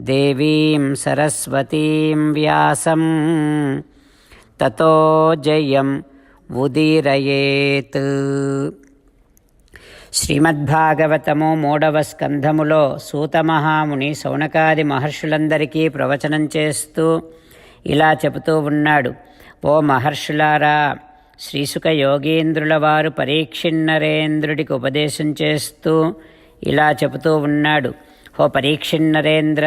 దేవీం సరస్వతీం వ్యాసం తతో జయం ఉదీరయేత్ శ్రీమద్భాగవతము మూడవ స్కంధములో సూతమహాముని శౌనకాది మహర్షులందరికీ ప్రవచనం చేస్తూ ఇలా చెబుతూ ఉన్నాడు. ఓ మహర్షులారా శ్రీసుక యోగీంద్రుల వారు పరీక్షిన్నరేంద్రుడికి ఉపదేశం చేస్తూ ఇలా చెబుతూ ఉన్నాడు. ఓ పరీక్షిన్నరేంద్ర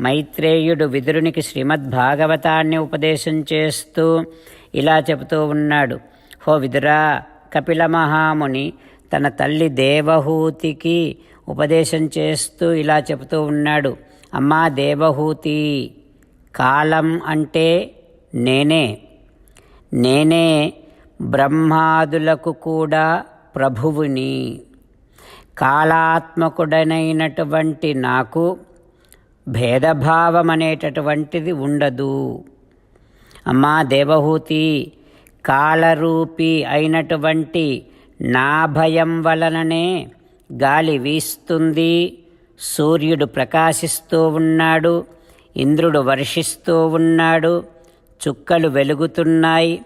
మైత్రేయుడు విదురునికి శ్రీమద్భాగవతాన్ని ఉపదేశం చేస్తూ ఇలా చెబుతూ ఉన్నాడు. హో విదురా కపిల మహాముని తన తల్లి దేవహూతికి ఉపదేశం చేస్తూ ఇలా చెబుతూ ఉన్నాడు. అమ్మా దేవహూతి కాలం అంటే నేనే. నేనే బ్రహ్మాదులకు కూడా ప్రభువుని. కాలాత్మకుడనైనటువంటి నాకు భేదభావం అనేటటువంటిది ఉండదు. అమ్మా దేవహూతి కాలరూపి అయినటువంటి నా భయం వలననే గాలి వీస్తుంది. సూర్యుడు ప్రకాశిస్తూ ఉన్నాడు ఇంద్రుడు వర్షిస్తూ ఉన్నాడు చుక్కలు వెలుగుతున్నాయి.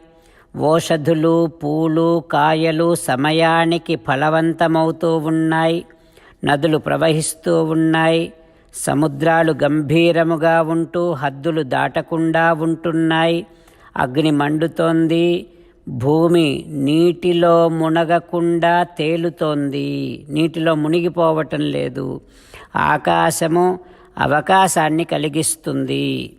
ఓషధులు పూలు కాయలు సమయానికి ఫలవంతమవుతూ ఉన్నాయి నదులు ప్రవహిస్తూ ఉన్నాయి సముద్రాలు గంభీరముగా ఉంటూ హద్దులు దాటకుండా ఉంటున్నాయి. అగ్ని మండుతోంది భూమి నీటిలో మునగకుండా తేలుతోంది. నీటిలో మునిగిపోవటం లేదు. ఆకాశము అవకాశాన్ని కలిగిస్తుంది.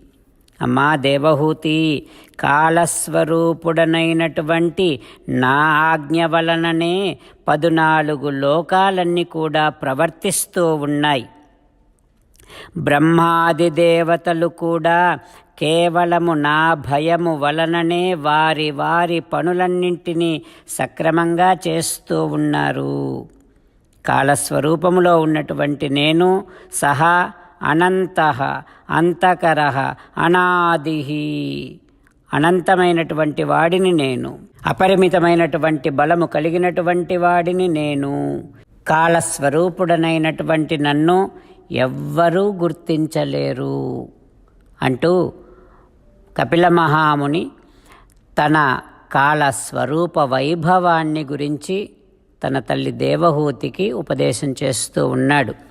అమ్మా దేవహూతి కాలస్వరూపుడనైనటువంటి నా ఆజ్ఞ వలననే పదునాలుగు లోకాలన్నీ కూడా ప్రవర్తిస్తూ ఉన్నాయి. బ్రహ్మాది దేవతలు కూడా కేవలము నా భయము వలననే వారి వారి పనులన్నింటినీ సక్రమంగా చేస్తూ ఉన్నారు. కాలస్వరూపములో ఉన్నటువంటి నేను సహా అనంత అంతకర అనాది. అనంతమైనటువంటి వాడిని నేను అపరిమితమైనటువంటి బలము కలిగినటువంటి వాడిని నేను కాలస్వరూపుడనైనటువంటి నన్ను ఎవ్వరూ గుర్తించలేరు. అంటూ కపిల మహాముని తన కాలస్వరూప వైభవాన్ని గురించి తన తల్లి దేవహూతికి ఉపదేశం చేస్తూ ఉన్నాడు.